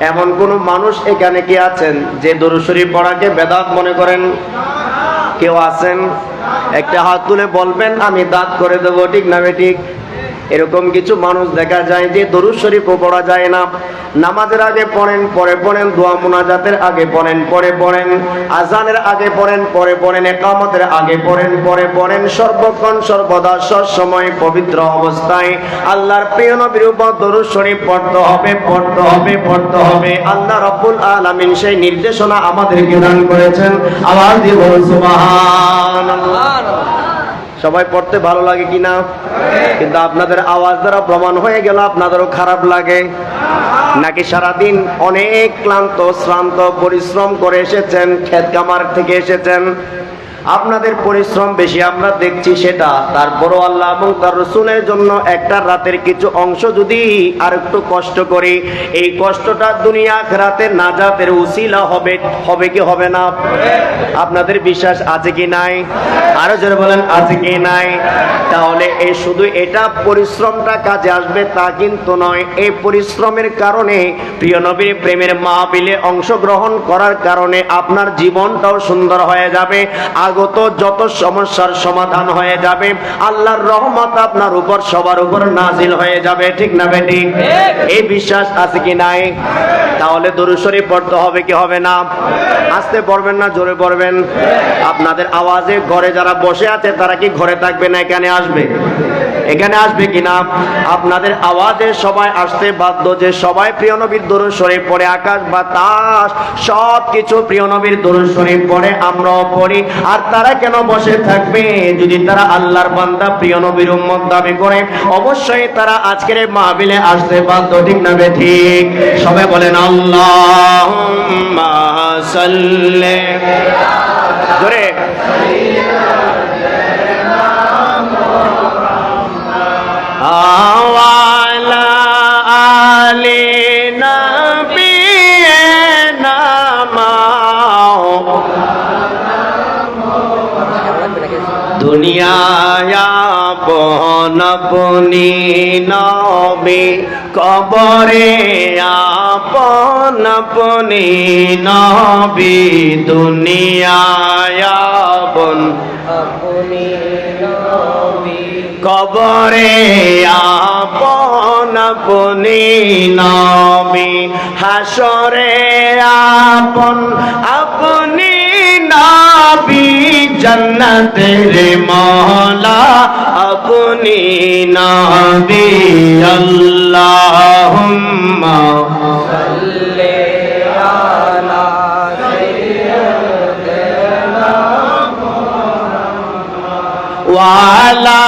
এমন কোন মানুষ এখানে কি আছেন যে দরুশরী পড়াকে বেদাত মনে করেন? কেউ আছেন? একটা হাত তুলে বলবেন, আমি দাঁত করে দেবো, ঠিক না ঠিক? এরকম কিছু মানুষ দেখা যায় যে দরুদ শরীফও পড়া যায় না। নামাজের আগে পড়েন, পরে পড়েন, দোয়া মুনাজাতের আগে পড়েন, পরে পড়েন, আজানের আগে পড়েন, পরে পড়েন, একামতের আগে পড়েন, পরে পড়েন, সর্বক্ষণ, সর্বদা সবসময় পবিত্র অবস্থায়। আল্লাহর প্রিয় নবীর উপর দরুদ শরীফ পড়তে হবে পড়তে হবে পড়তে হবে। আল্লাহ রব্বুল আলামিন সেই নির্দেশনা আমাদেরকে দান করেছেন। আওয়াজ দিয়ে বলুন সুবহানাল্লাহ সবাই পড়তে ভালো লাগে কিনা? কিন্তু আপনাদের আওয়াজ দ্বারা প্রমাণ হয়ে গেল, আপনাদেরও খারাপ লাগে। নাকি সারাদিন অনেক ক্লান্ত, শ্রান্ত, পরিশ্রম করে এসেছেন, ক্ষেত কামার থেকে এসেছেন? আপনাদের পরিশ্রম বেশি আমরা দেখছি সেটা। তারপরও আল্লাহ এবং তার রসুলের জন্য একটা রাতের কিছু অংশ যদি আর একটু কষ্ট করি, এই কষ্টটা দুনিয়া রাতে নাজাতের উসিলা হবে হবে কি হবে না? আপনাদের বিশ্বাস আছে কি নাই? আরও জোরে বলেন, আছে কি নাই? তাহলে এই শুধু এটা পরিশ্রমটা কাজে আসবে তা কিন্তু নয় এই পরিশ্রমের কারণে, প্রিয় নবীর প্রেমের মাহবিলে অংশগ্রহণ করার কারণে আপনার জীবনটাও সুন্দর হয়ে যাবে। আগত যত সমস্যার সমাধান হয়ে যাবে আল্লাহর রহমত আপনার উপর সবার উপর নাজিল হয়ে যাবে ঠিক না বেটি? এই বিশ্বাস আছে কি নাই? তাহলে দরুশরী পড়তে হবে কি হবে না? আসতে পড়বেন না জোরে পড়বেন। আপনাদের আওয়াজে ঘরে যারা বসে আছে তারা কি ঘরে থাকবে না এখানে আসবে? এখানে আসবে কিনা? আপনাদের আওয়াজে সবাই আসতে বাধ্য যে সবাই প্রিয় নবীর দরুদ শরীফ পড়ে, আকাশ, বাতাস সব কিছু প্রিয় নবীর দরুদ শরীফ পড়ে, আমরাও পড়ি। আর তারা কেন বসে থাকবে? যদি তারা আল্লাহর বান্দা প্রিয় নবীর উম্মত দাবি করে, অবশ্যই তারা আজকের মাহবিলে আসতে বাধ্য, ঠিক না ঠিক? সবাই বলেন আল্লাহ জোরে। নামাও। দুনিয়ায় আপন আপনি নবী কবরে আপন আপনি নবী দুনিয়ায় আপন কবরে আপন আপনি নবী হাসরে আপন আপনি নবী জন্নতের মহলা আপনি নবী আল্লাহুম্মা ওয়ালা আলি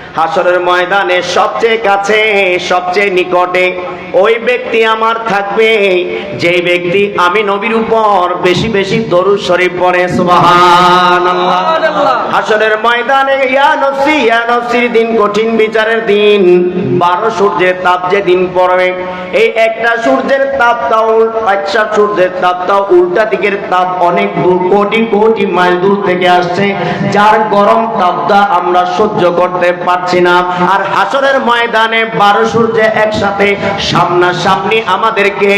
হাসরের ময়দানে সবচেয়ে কাছে সবচেয়ে নিকটে ওই ব্যক্তি আমার থাকবে। যেই ব্যক্তি আমি নবীর উপর বেশি বেশি দরুদ শরীফ পড়ে সুবহানাল্লাহ। হাসরের ময়দানে ইয়া নফসি ইয়া নফসির দিন কঠিন বিচারের দিন। বারো সূর্যের তাপ যে দিন পড়বে এই একটা সূর্যের তাপটাও একটা সূর্যের তাপটাও উল্টা দিকের তাপ অনেক দূর কোটি কোটি মাইল দূর থেকে আসছে। যার গরম তাপটা আমরা সহ্য করতে পারছি না। আর হাসরের ময়দানে বারো সূর্যে একসাথে সামনাসামনি আমাদেরকে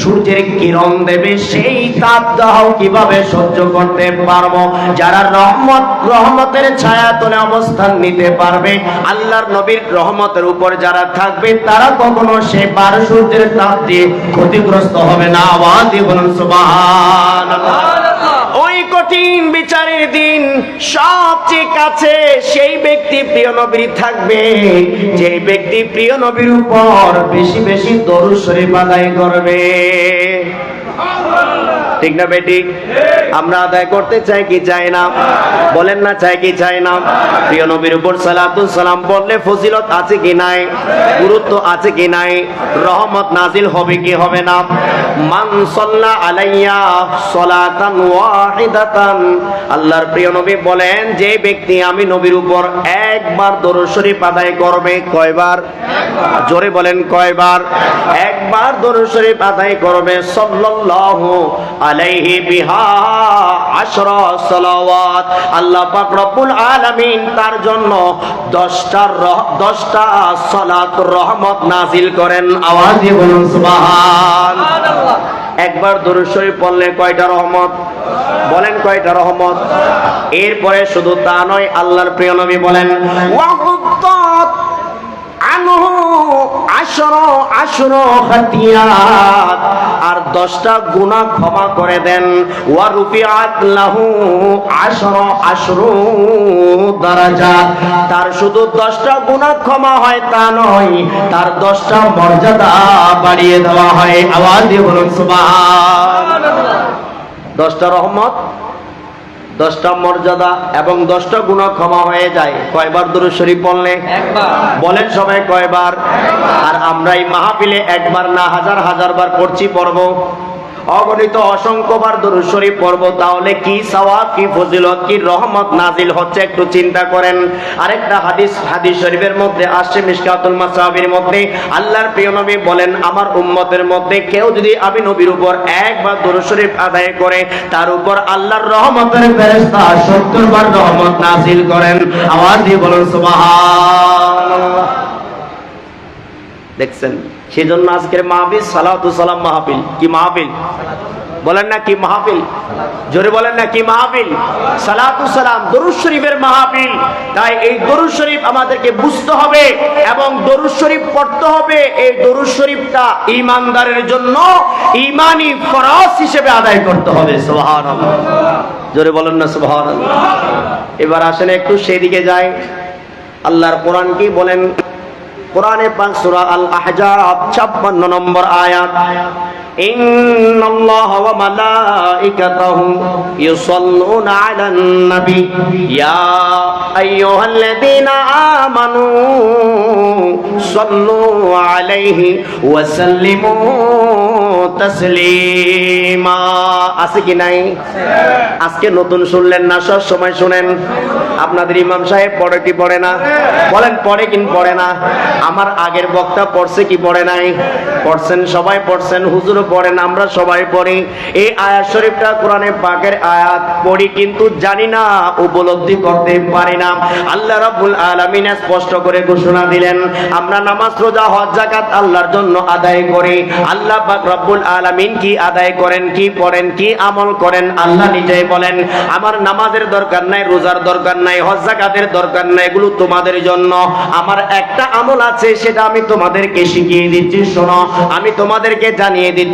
সূর্যের কিরণ দেবে। সেই তাপদাহ কীভাবে সহ্য করতে পারব? যারা রহমত, রহমতের ছায়া তলে অবস্থান নিতে পারবে, আল্লাহর নবীর রহমতের উপর যারা থাকবে, তারা কখনো সে বারো সূর্যের তাপ দিয়ে ক্ষতিগ্রস্ত হবে না। আওয়াজ দিয়ে বলুন, সুবহানাল্লাহ। কঠিন বিচারের দিন। সবচেয়ে কাছে সেই ব্যক্তি প্রিয় নবীর থাকবে। যে ব্যক্তি প্রিয় নবীর উপর বেশি বেশি দরুদ শরীফ আদায় করবে। ঠিক না বেটি? আমরা আদায় করতে চাই কি চাই না? বলেন না চাই কি চাই না? প্রিয় নবীর উপর সালাতুল সালাম বললে ফজিলত আছে কি নাই? গুরুত্ব আছে কি নাই? রহমত নাজিল হবে কি হবে না? মান সাল্লা আলাইয়া সালাতান ওয়াহিদাতান। আল্লাহর প্রিয় নবী বলেন, যে ব্যক্তি আমি নবীর উপর একবার দরুদ শরীফ আদায় করবে, কয়বার? জোরে বলেন কয়বার? একবার দরুদ শরীফ আদায় করবে, সাল্লাল্লাহু আলাইহি বিহা আশরা সালাওয়াত। আল্লাহ পাক রব্বুল আলামিন তার জন্য 10টা 10টা সালাত রহমত নাজিল করেন। আওয়াজ বলুন সুবহান। একবার দরুদ শরীফ পড়লে কয়টা রহমত? বলেন কয়টা রহমত? এরপরে শুধু তা নয় আল্লাহর প্রিয় নবী বলেন ওয়াহুত্তাত আর দশটা গুনাহ ক্ষমা করে দেন। তার শুধু দশটা গুনাহ ক্ষমা হয় তা নয়, তার দশটা মর্যাদা বাড়িয়ে দেওয়া হয়। আওয়াজ দশটা রহমত দশটা মর্যাদা এবং দশটা গুণ ক্ষমা হয়ে যায়। কয়বার দূর শরীফ বললে? বলেন সবাই কয়বার? আর আমরা এই মাহফিলে একবার না হাজার হাজার বার পড়ছি পড়ব। অগণিত অসংখ্যবার দরুদ শরীফ পড়ব। তাহলে কি সওয়াব, কি ফজিলত, কি রহমত নাজিল হচ্ছে একটু চিন্তা করেন। আরেকটা হাদিস হাদিস শরীফের মধ্যে আসছে মিশকাতুল মাসাবির মধ্যে। আল্লাহর প্রিয় নবী বলেন, আমার উম্মতের মধ্যে কেউ যদি আমি নবীর উপর একবার দরুদ শরীফ আদায় করে, তার উপর আল্লাহর রহমতের ফেরেশতা 70 বার রহমত নাজিল করেন। আওয়াজ দিয়ে বলুন, সুবহানাল্লাহ। দেখছেন? সেই জন্য আজকের মাহফিল সালাম মাহফিল। কি মাহফিল? বলেন না কি মাহফিল? জোরে বলেন না কি মাহফিল? সালাম, দরুদ শরীফের মাহফিল। তাই এই দরুদ শরীফ আমাদেরকে বুঝতে হবে এবং দরুদ শরীফ পড়তে হবে। এই দরুদ শরীফটা ইমানদারের জন্য ইমানি ফরজ হিসেবে আদায় করতে হবে। সুবহানাল্লাহ। জোরে বলেন না সুবহানাল্লাহ। এবার আসেন একটু সেদিকে যাই। আল্লাহর কোরআন কি বলেন? কোরআনে পাক সূরা আল আহজাব 56 নম্বর আয়াত। আছে কি নাই? আজকে নতুন শুনলেন না, সব সময় শুনেন। আপনাদের ইমাম সাহেব পড়ে কি পড়ে না? বলেন পড়ে কি পড়ে না? আমার আগের বক্তা পড়ছে কি পড়ে নাই? পড়ছেন, সবাই পড়ছেন হুজুরও পড়েন, আমরা সবাই পড়ি। এই আয়াত শরীফটা কোরআনে পাকের আয়াত, পড়ি কিন্তু জানি না, উপলব্ধি করতে পারি না। আল্লাহ রাব্বুল আলামিন স্পষ্ট করে ঘোষণা দিলেন, আমরা নামাজ, রোজা, হজ, যাকাত আল্লাহর জন্য আদায় করি। আল্লাহ পাক রব্বুল আলামিন কি আদায় করেন, কি পড়েন, কি আমল করেন, আল্লাহ নিজেই বলেন, আমার নামাজের দরকার নাই, রোজার দরকার নাই, হজ, যাকাতের দরকার নাই, এগুলো তোমাদের জন্য। আমার একটা আমল আছে, সেটা আমি তোমাদেরকে শিখিয়ে দিচ্ছি, শোনো, আমি তোমাদেরকে জানিয়ে দিচ্ছি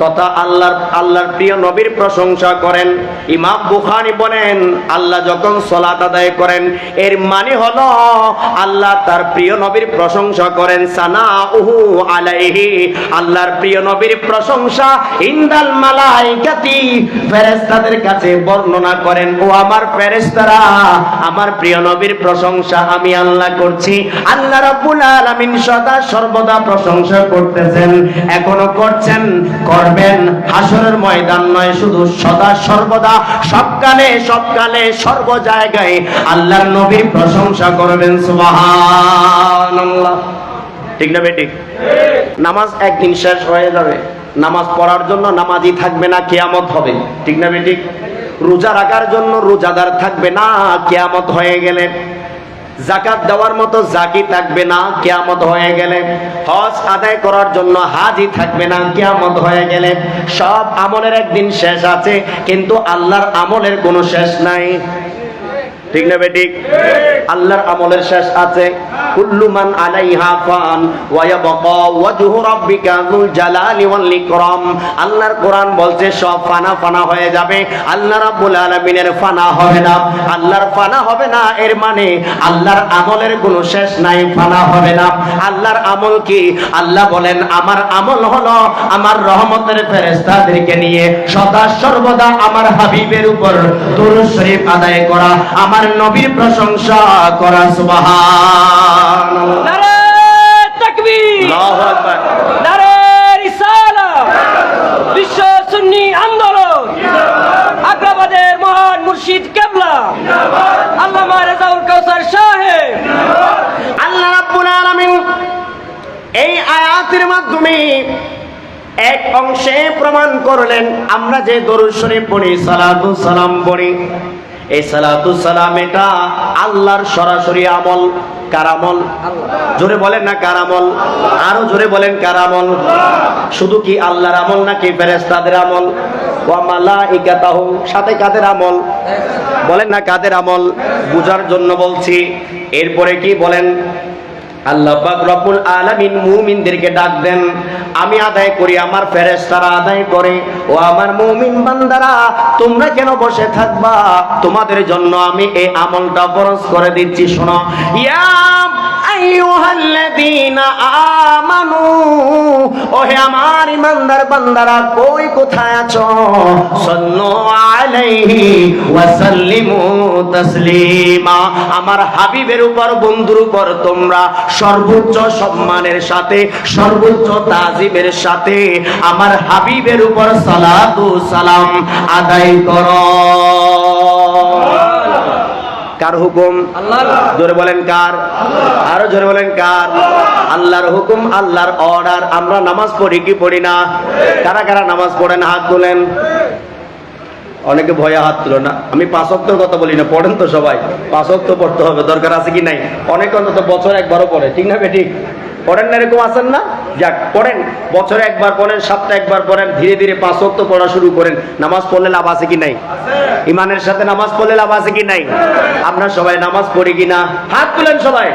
তথা আল্লাহর আল্লাহর প্রিয় নবীর প্রশংসা করেন। ইমাম বুখারী বলেন, আল্লাহ যখন সলাত আদায় করেন, এর মানে হলো আল্লাহ তার প্রিয় নবীর প্রশংসা করেন সানা উহু আলাইহি। আল্লাহর প্রিয় নবীর প্রশংসা ইন্দাল মালাইকাতি, ফেরেশতাদের কাছে বর্ণনা করেন, ও আমার ফেরেশতারা, আমার প্রিয় নবীর প্রশংসা আমি আল্লাহ করছি। আল্লাহ রাব্বুল আলামিন সদা সর্বদা প্রশংসা করতেছেন, এখনও করছেন করবেন হাসরের ময়দান নয়, শুধু সদা সর্বদা, সবকালে সবকালে সর্ব জায়গায় আল্লাহর নবীর প্রশংসা করবেন, সুবহানাল্লাহ। ঠিক না বেটি? নামাজ একদিন শেষ হয়ে যাবে। নামাজ পড়ার জন্য নামাজি থাকবে না, কেয়ামত হবে। ঠিক না বেটি? রোজা রাখার জন্য রোজাদার থাকবে না, কেয়ামত হয়ে গেলে। জাকাত দেওয়ার মতো জাকি থাকবে না, কেয়ামত হয়ে গেলে। হজ আদায় করার জন্য হাজি থাকবে না, কেয়ামত হয়ে গেলে। সব আমলের একদিন শেষ আছে, কিন্তু আল্লাহর আমলের কোনো শেষ নাই। ঠিক না বেঠিক? আল্লাহর আমলের শেষ আছে। আলাইহা ফান ওয়া ইয়াবকা ওয়াজহু রাব্বিকা যুল জালালি ওয়াল ইকরাম। আল্লাহর কোরআন বলছে, সব ফানা ফানা হয়ে যাবে। আল্লাহ রাব্বুল আলামিনের ফানা হবে না। আল্লাহর ফানা হবে না, এর মানে আল্লাহর আমলের কোনো শেষ নাই, ফানা হবে না। আল্লাহর আমল কি? আল্লাহ বলেন, আমার আমল হলো আমার রহমতের ফেরেশতাদেরকে নিয়ে সদা সর্বদা আমার হাবিবের উপর শরীফ আদায় করা। আমার নবীর প্রশংসা করা সুবহানাল্লাহ। নারে তাকবীর। আল্লাহু আকবার। নারে রিসালাত বিশ্ব সুন্নি আন্দোলন। আগ্রাবাদের মহান মুর্শিদ কেবলা। আল্লামা রেজাউল কাউসার সাহেব আল্লাহ রাব্বুল আলামিন এই আয়াতের মাধ্যমে এক অংশে প্রমাণ করলেন আমরা যে দরুদ শরীফ পড়ি সালাতু সালাম পড়ি। এই সালাম এটা আল্লাহর সরাসরি আমল। কারামল জোরে বলেন না কারামল আরও জোরে বলেন কারামল শুধু কি আল্লাহর আমল নাকি ফেরেস্তাদের আমল? সাথে কাদের আমল? বলেন না কাদের আমল? বুঝার জন্য বলছি। এরপরে কি বলেন? আল্লাহ পাক রব্বুল আলামিন মুমিনদেরকে ডাক দেন, আমি আদায় করি, আমার ফেরেশতারা আদায় করে। ও আমার মুমিন বান্দারা, তোমরা কেন বসে থাকবা? তোমাদের জন্য আমি এই আমলটা ফরজ করে দিচ্ছি, শোনো। ইয়া আমার হাবিবের উপর, বন্ধুর উপর তোমরা সর্বোচ্চ সম্মানের সাথে, সর্বোচ্চ তাজিমের সাথে আমার হাবিবের উপর সালাতু সালাম আদায় করো। কার হুকুম? জোরে বলেন কার? আরও জোরে বলেন কার? আল্লাহর হুকুম আল্লাহর অর্ডার। আমরা নামাজ পড়ি কি পড়ি না? কারা কারা নামাজ পড়েন? হাত তোলেন। অনেকে ভয়ে হাত তুলো না। আমি পাঁচ অক্টর কথা বলি না পড়েন তো সবাই। পাঁচ অক্ট পড়তে হবে দরকার আছে কি নাই? অনেকে অন্তত বছর একবারও পড়ে ঠিক না বেঠিক পড়েন না এরকম আছেন না? যাক, পড়েন। বছরে একবার পড়েন, সপ্তাহে একবার পড়েন, ধীরে ধীরে পাঁচ অক্ট পড়া শুরু করেন। নামাজ পড়লে লাভ আছে কি নাই? ইমানের সাথে নামাজ পড়লে লাভ আছে কি নাই? আপনার সবাই নামাজ পড়ি কিনা? হাত তুলেন সবাই।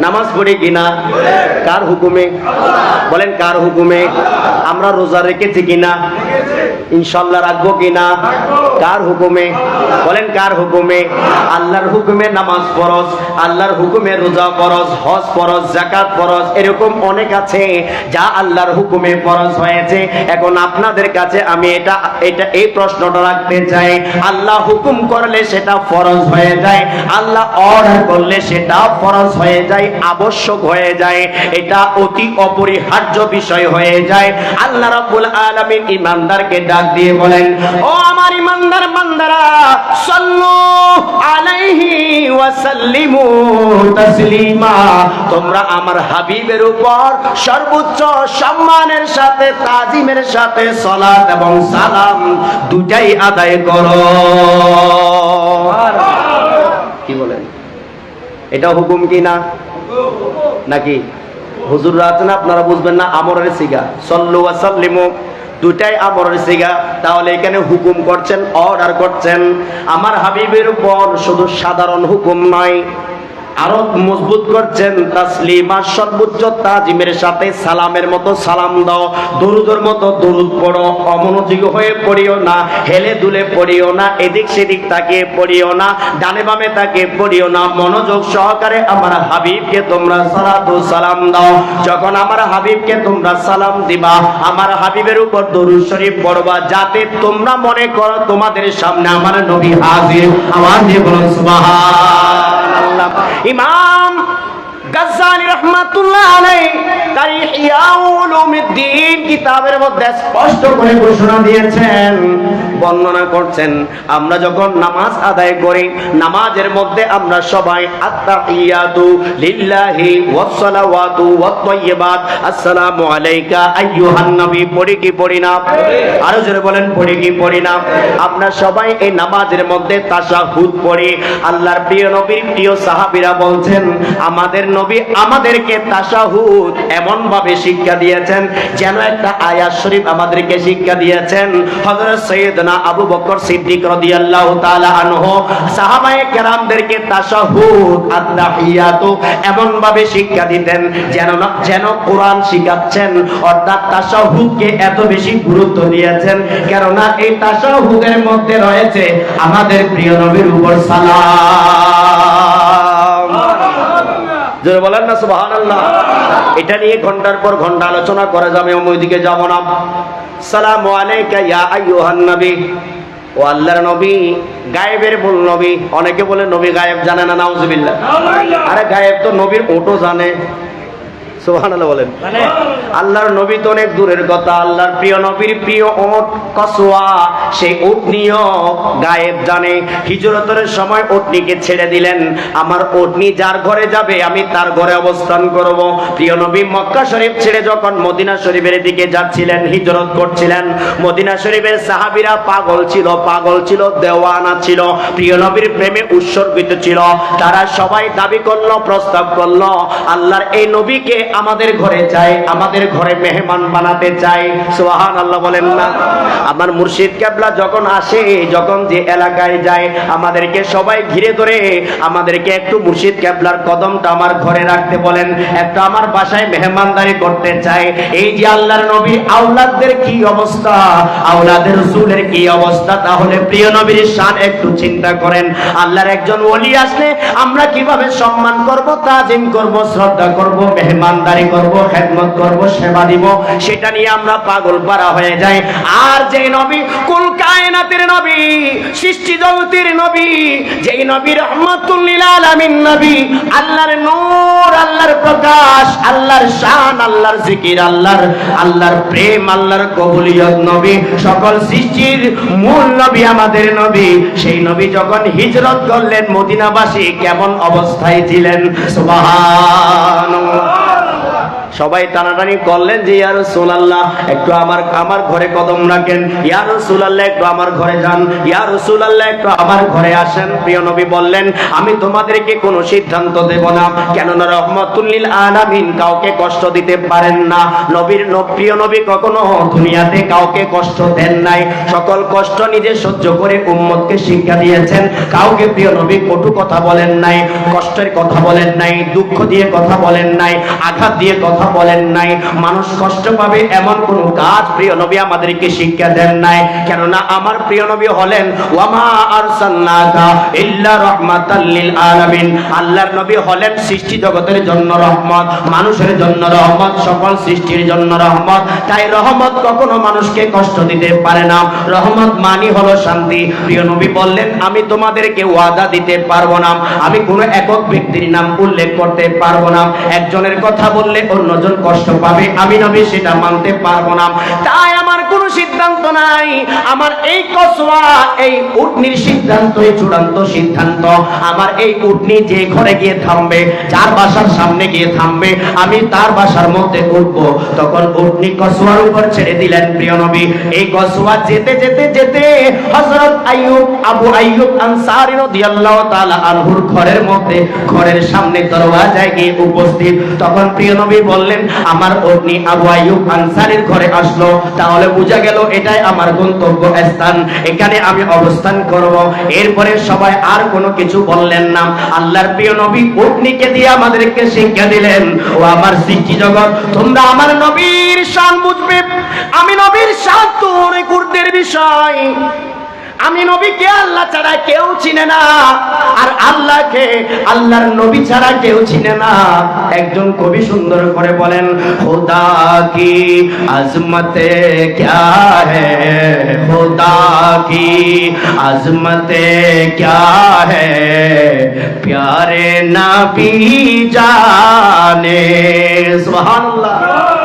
নামাজ পড়ি কিনা? কার হুকুমে? বলেন, কার হুকুমে? আমরা রোজা রেখেছি কিনা? ইনশাল্লাহ রাখব কিনা? কার হুকুমে? বলেন, কার হুকুমে? আল্লাহর হুকুমে নামাজ ফরজ, আল্লাহর হুকুমে রোজা ফরজ, হজ ফরজ জাকাত ফরজ, এরকম অনেক আছে। যা আল্লাহর হুকুমে ফরজ হয়েছে, এখন আপনাদের কাছে আমি এটা এটা, এই প্রশ্নটা রাখতে চাই। আল্লাহ হুকুম করলে সেটা ফরজ হয়ে যায়, আল্লাহ অর্ডার করলে সেটা ফরজ হয়ে যায়, আবশ্যক হয়ে যায়, এটা অতি অপরিহার্য বিষয় হয়ে যায়। আল্লাহ রাব্বুল আলামিন ইমানদারকে ডাক দিয়ে বলেন, ও আমার ইমানদার বান্দারা, সাল্লু আলাইহি ওয়া সাল্লিমু তাসলিমা, তোমরা আমার হাবিবের উপর সর্বোচ্চ সম্মানের সাথে, তাজিমের সাথে সালাত এবং সালাম দুটাই আদায় করো। কি বলেন? এটা হুকুম কি না? নাকি? হুজুররা আছেন আপনারা বুঝবেন না, আমরের সিগা। সল্লু ওয়া দুটাই আমরের সিগা। তাহলে এখানে হুকুম করছেন, অর্ডার করছেন। আমার হাবিবের উপর শুধু সাধারণ হুকুম নয় আরও মজবুত করছেন তাসলিমা সর্বোচ্চ তাজিমের সাথে সালামের মতো সালাম দাও। দরুদের মতো দরুদ পড়ো, অমনোযোগী হয়ে পড়িও না, হেলে দুলে পড়িও না, এদিক সেদিক তাকিয়ে পড়িও না, ডানে বামে তাকিয়ে পড়িও না। মনোযোগ সহকারে আমার হাবিবকে তোমরা সালাতু সালাম দাও। যখন আমার হাবিবকে তোমরা সালাম দিবা, আমার হাবিবের উপর দরুদ শরীফ পড়বা, যাতে তোমরা মনে করো তোমাদের সামনে আমার নবী হাজির। আমার দিয়ে বলুন সুবহানাল্লাহ। ইমাম কিতাবের মধ্যে স্পষ্ট করে ঘোষণা দিয়েছেন বর্ণনা করছেন। আমরা যখন নামাজ আদায় করি, নামাজের মধ্যে আমরা সবাই লিল্লাহি ওয়াসসালাওয়াতু আসসালামু আলাইকা, আইয়ুহান নবী, পড়ি কি পড়ি না? আরও জোরে বলেন, পড়ি কি পড়ি না? আমরা সবাই এই নামাজের মধ্যে তাশাহুদ পড়ি। আল্লাহর প্রিয় নবীর প্রিয় সাহাবীরা বলছেন, আমাদের নবী আমাদেরকে তাশাহুদ এমন ভাবে শিক্ষা দিয়েছেন, যেন একটা আয়াত শরীফ আমাদেরকে শিক্ষা দিয়েছেন। হযরত সৈয়দনা আবু বকর সিদ্দিক রাদিয়াল্লাহু তাআলা আনহু সাহাবায়ে কেরামদেরকে তাশাহুদ, আত-তাহিয়াতু এমন ভাবে শিক্ষা দিতেন যেন যেন কোরআন শিখাচ্ছেন। অর্থাৎ তাশাহুদকে এত বেশি গুরুত্ব দিয়েছেন। এই তাশাহুদের মধ্যে রয়েছে আমাদের প্রিয় নবীর উপর সালাম। জোরে বলেন না এটা নিয়ে ঘণ্টার পর ঘণ্টা আলোচনা করা যাবে আমি ওইদিকে যাব না। সালামু আলাইকা ইয়া আইয়ুহান নবী। ও আল্লাহর নবী গায়েবের মূল নবী। অনেকে বলে নবী গায়েব জানে না নাউজুবিল্লাহ। আরে গায়েব তো নবীর ওটো জানে। সুবহানাল্লাহ বলেন। মানে? আল্লাহর নবী তো অনেক দূরের কথা আল্লাহর প্রিয় নবীর প্রিয় ওট কসোয়া সেই উটনিও গায়েব জানে। হিজরতের সময় উটনিকে ছেড়ে দিলেন। আমার উটনি যার ঘরে যাবে আমি তার ঘরে অবস্থান করব। প্রিয় নবী মক্কা শরীফ ছেড়ে যখন মদিনা শরীফের দিকে যাচ্ছিলেন হিজরত করছিলেন মদিনা শরীফের সাহাবীরা পাগল ছিল পাগল ছিল দেওয়ানা ছিল। প্রিয় নবীর প্রেমে উৎসর্গিত ছিল। তারা সবাই দাবি করল প্রস্তাব করল আল্লাহর এই নবীকে আমাদের ঘরে চাই আমাদের ঘরে মেহমান বানাতে চাই সোহান আল্লাহ বলেন না। আমার মুর্শিদ কেবলা যখন আসে, যখন যে এলাকায় যায়, আমাদেরকে সবাই ঘিরে ধরে, আমাদেরকে একটু মুর্শিদ কেবলার কদমটা আমার ঘরে রাখতে বলেন। একটু আমার বাসায় মেহমানদারি করতে চাই এই যে আল্লাহর নবী, আওলাদদের কি অবস্থা? আওলাদের রসুলের কি অবস্থা? তাহলে প্রিয় নবীর শান একটু চিন্তা করেন। আল্লাহর একজন ওলি আসলে আমরা কীভাবে সম্মান করব, তাজিম করব, শ্রদ্ধা করব মেহমানদারি করব, খেদমত করব, সেবা দিব, সেটা নিয়ে আমরা পাগল পারা হয়ে যাই। আর যে নবী, কুল কায়নাতের নবী, সৃষ্টি জগতের নবী, যেই নবী রহমাতুল্লিল আলামিন নবী, আল্লাহর নূর, আল্লাহর প্রকাশ, আল্লাহর শান, আল্লাহর জিকির, আল্লাহর আল্লাহর প্রেম, আল্লাহর কবুলিয়ত নবী, সকল সৃষ্টির মূল নবী আমাদের নবী। সেই নবী যখন হিজরত করলেন মদিনাবাসী, কেমন অবস্থায় ছিলেন? সুবহানাল্লাহ। সবাই টানাটানি করলেন যে ইয়ার আল্লাহ একটু আমার আমার ঘরে কদম রাখেন। ইয়ার আল্লাহ একটু আমার ঘরে যান। ইয়ার আল্লাহ একটু আমার ঘরে আসেন। প্রিয় নবী বললেন, আমি তোমাদেরকে কোনো সিদ্ধান্ত দেব না। কেননা রহমতুল্লিল আলামিন কাউকে কষ্ট দিতে পারেন না। নবীর প্রিয় নবী কখনো দুনিয়াতে কাউকে কষ্ট দেন নাই। সকল কষ্ট নিজে সহ্য করে উম্মতকে শিক্ষা দিয়েছেন। কাউকে প্রিয় নবী কটু কথা বলেন নাই, কষ্টের কথা বলেন নাই, দুঃখ দিয়ে কথা বলেন নাই, আঘাত দিয়ে কথা বলেন নাই। মানুষ কষ্ট পাবে এমন কোন কাজ প্রিয় নবী আমাদেরকে শিক্ষা দেন নাই। কেননা আমার প্রিয় নবী হলেন, ওয়ামা আরসালনাকা ইল্লা রাহমাতাল লিল আলামিন। আল্লাহর নবী হলেন সৃষ্টি জগতের জন্য রহমত, মানুষের জন্য রহমত, সকল সৃষ্টির জন্য রহমত। তাই রহমত কখনো মানুষকে কষ্ট দিতে পারে না। রহমত মানি হলো শান্তি। প্রিয় নবী বললেন, আমি তোমাদেরকে ওয়াদা দিতে পারব না। আমি কোনো একক ব্যক্তির নাম উল্লেখ করতে পারব না। একজনের কথা বললে অন্যজন কষ্ট পাবে। আমি নবী সেটা মানতে পারব না। তাই আমার কোনো সিদ্ধান্ত নাই। আমার এই কসওয়া এই উটনির সিদ্ধান্তই চূড়ান্ত সিদ্ধান্ত। আমার এই উটনি যে ঘরে গিয়ে থামবে, যার বাসার সামনে গিয়ে থামবে, আমি তার বাসার মধ্যে উঠবো। তখন উটনি কসওয়ার উপর ছেড়ে দিলেন প্রিয় নবী। এই কসওয়া যেতে যেতে যেতে হযরত আইয়ুব, আবু আইয়ুব আনসারী রাদিয়াল্লাহু তাআলা আনহুর ঘরের মধ্যে, ঘরের সামনে দরওয়াজায় গিয়ে উপস্থিত। তখন প্রিয় নবী বললেন, আমার অগ্নি আবু আইয়ুব আনসারীর ঘরে আসলো, তাহলে বোঝা গেল এটাই আমার গন্তব্য স্থান। এখানে আমি অবস্থান করব। এরপরে সবাই আর কোনো কিছু বললেন না। আল্লাহর প্রিয় নবী অগ্নিকে দিয়ে আমাদেরকে শিক্ষা দিলেন, ও আমার সৃষ্টি জগৎ, তোমরা আমার নবীর শান বুঝবে। আমি নবীর শান তোর গুরুদের বিষয়। আমি নবীকে আল্লাহ ছাড়া কেউ চিনে না। আর আল্লাহকে, আল্লাহর নবী ছাড়া কেউ চিনে না। একজন কবি সুন্দর করে বলেন, খোদা কি আজমতে ক্যা হে? খোদা কি আজমতে ক্যা হে? প্যারে নবী জানে। সুবহানাল্লাহ।